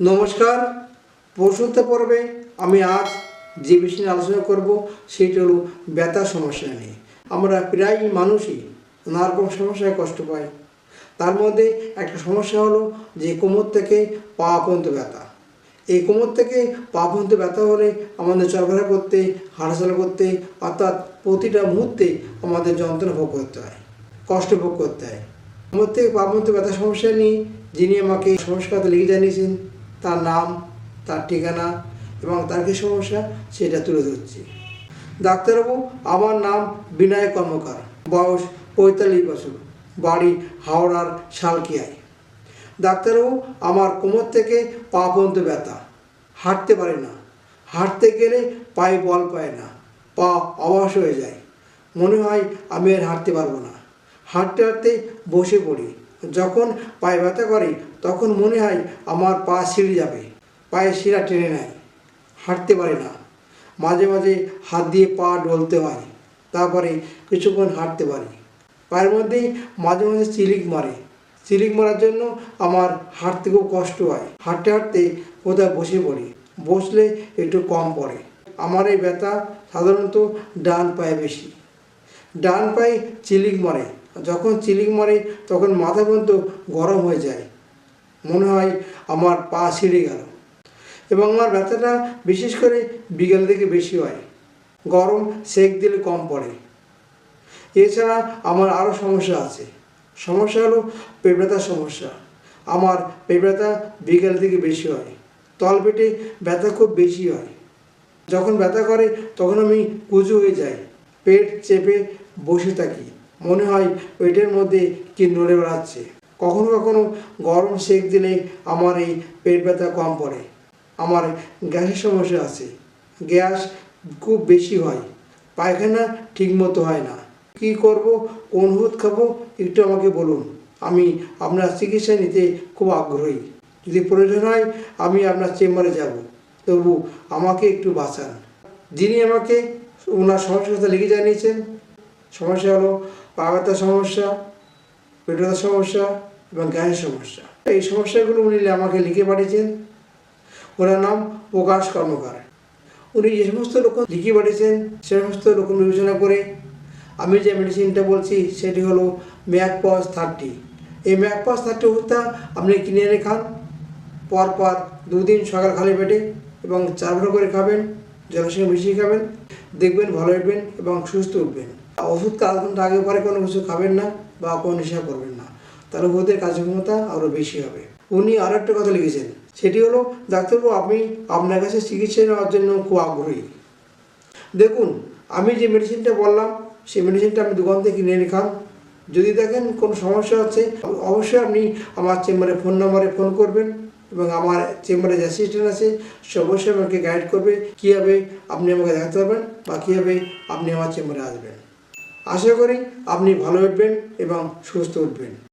নমস্কার। পশুতে পর্বে আমি আজ যে বিষয় নিয়ে আলোচনা করব, সেটা হলো ব্যথা সমস্যা নিয়ে। আমরা প্রায় মানুষই নানারকম সমস্যায় কষ্ট পাই। তার মধ্যে একটা সমস্যা হলো যে কোমর থেকে পা পর্যন্ত ব্যথা। এই কোমর থেকে পা পর্যন্ত ব্যথা হলে আমাদের চলাফেরা করতে, হাঁটাচলা করতে, অর্থাৎ প্রতিটা মুহূর্তে আমাদের যন্ত্রণা ভোগ করতে হয়, কষ্ট ভোগ করতে হয়। কোমর থেকে পা পর্যন্ত ব্যথা সমস্যা নিয়ে যিনি আমাকে সমস্যার কথা লিখে জানিয়েছেন তার নাম, তার ঠিকানা এবং তার কী সমস্যা, সেটা তুলে ধরছি। ডাক্তারবাবু, আমার নাম বিনয় কর্মকার। বয়স পঁয়তাল্লিশ বছর। বাড়ি হাওড়ার শালকিয়ায়। ডাক্তারবাবু, আমার কোমর থেকে পা পর্যন্ত ব্যথা। হাঁটতে পারে না। হাঁটতে গেলে পায়ে বল পায় না। পা অবশ হয়ে যায়। মনে হয় আমি আর হাঁটতে পারব না। হাঁটতে হাঁটতে বসে পড়ি। যখন পায়ে ব্যথা করে, তখন মনে হয় আমার পা ছিঁড়ে যাবে। পায়ে শিরা টেনে নেয়, হাঁটতে পারে না। মাঝে মাঝে হাত দিয়ে পা ডলতে হয়, তারপরে কিছুক্ষণ হাঁটতে পারি। পায়ের মধ্যেই মাঝে মাঝে চিলিক মারে। চিলিক মারার জন্য আমার হাঁটতে খুব কষ্ট হয়। হাঁটতে হাঁটতে কোথায় বসে পড়ি? বসলে একটু কম পড়ে। আমার এই ব্যথা সাধারণত ডান পায়ে বেশি। ডান পায়ে চিলিক মারে। যখন চিলিক মারে, তখন মাথা পর্যন্ত গরম হয়ে যায়। মনে হয় আমার পা ছিঁড়ে গেল। এবং আমার ব্যথাটা বিশেষ করে বিকেল থেকে বেশি হয়। গরম সেক দিলে কম পড়ে। এছাড়া আমার আরও সমস্যা আছে। সমস্যা হলো পেট ব্যথার সমস্যা। আমার পেট ব্যথা বিকেল থেকে বেশি হয়। তলপেটে ব্যথা খুব বেশি হয়। যখন ব্যথা করে, তখন আমি কুজু হয়ে যাই। পেট চেপে বসে থাকি। মনে হয় পেটের মধ্যে কি নড়ে বেড়াচ্ছে। কখনো কখনো গরম সেক দিলে আমার এই পেট ব্যথা কম পড়ে। আমার গ্যাসের সমস্যা আছে। গ্যাস খুব বেশি হয়। পায়খানা ঠিকমতো হয় না। কি করব, কোন ওষুধ খাব, একটু আমাকে বলুন। আমি আপনার চিকিৎসা নিতে খুব আগ্রহী। যদি প্রয়োজন হয়, আমি আপনার চেম্বারে যাব। তবু আমাকে একটু বাঁচান। যিনি আমাকে ওনার সমস্যার কথা লিখে জানিয়েছেন। সমস্যা হলো পা সমস্যা পেট ব্যথার সমস্যা, এবং গ্যাসের সমস্যা। এই সমস্যাগুলো উনি আমাকে লিখে পাঠিয়েছেন। ওনার নাম প্রকাশ কর্মকার। উনি যে সমস্ত রকম লিখে পাঠিয়েছেন, সে সমস্ত রকম বিবেচনা করে আমি যে মেডিসিনটা বলছি, সেটি হলো ম্যাকপস থার্টি এই ম্যাকপস থার্টি ওষুধটা আপনি কিনে এনে খান। পরপর দুদিন সকাল খালি পেটে এবং চার করে খাবেন সঙ্গে মিশিয়ে খাবেন। দেখবেন ভালো উঠবেন এবং সুস্থ উঠবেন ওষুধ আগে পরে কোনো কিছু খাবেন না বা কোনো নেশা করবেন না। তাহলে ওষুধের কার্যক্ষমতা আরও বেশি হবে। উনি আরও একটা কথা লিখেছেন। সেটি হলো, ডাক্তারবাবু আমি আপনার কাছে চিকিৎসা নেওয়ার জন্য খুব আগ্রহী। দেখুন, আমি যে মেডিসিনটা বললাম, সেই মেডিসিনটা আমি দোকান থেকে কিনে এনে খান যদি দেখেন কোনো সমস্যা আছে, অবশ্যই আপনি আমার চেম্বারে ফোন নাম্বারে ফোন করবেন এবং আমার চেম্বারে যে অ্যাসিস্ট্যান্ট আছে, সে অবশ্যই আমাকে গাইড করবে, কীভাবে আপনি আমাকে দেখাতে পারবেন বা কীভাবে আপনি আমার চেম্বারে আসবেন। আশা করি আপনি ভালো উঠবেন এবং সুস্থ উঠবেন।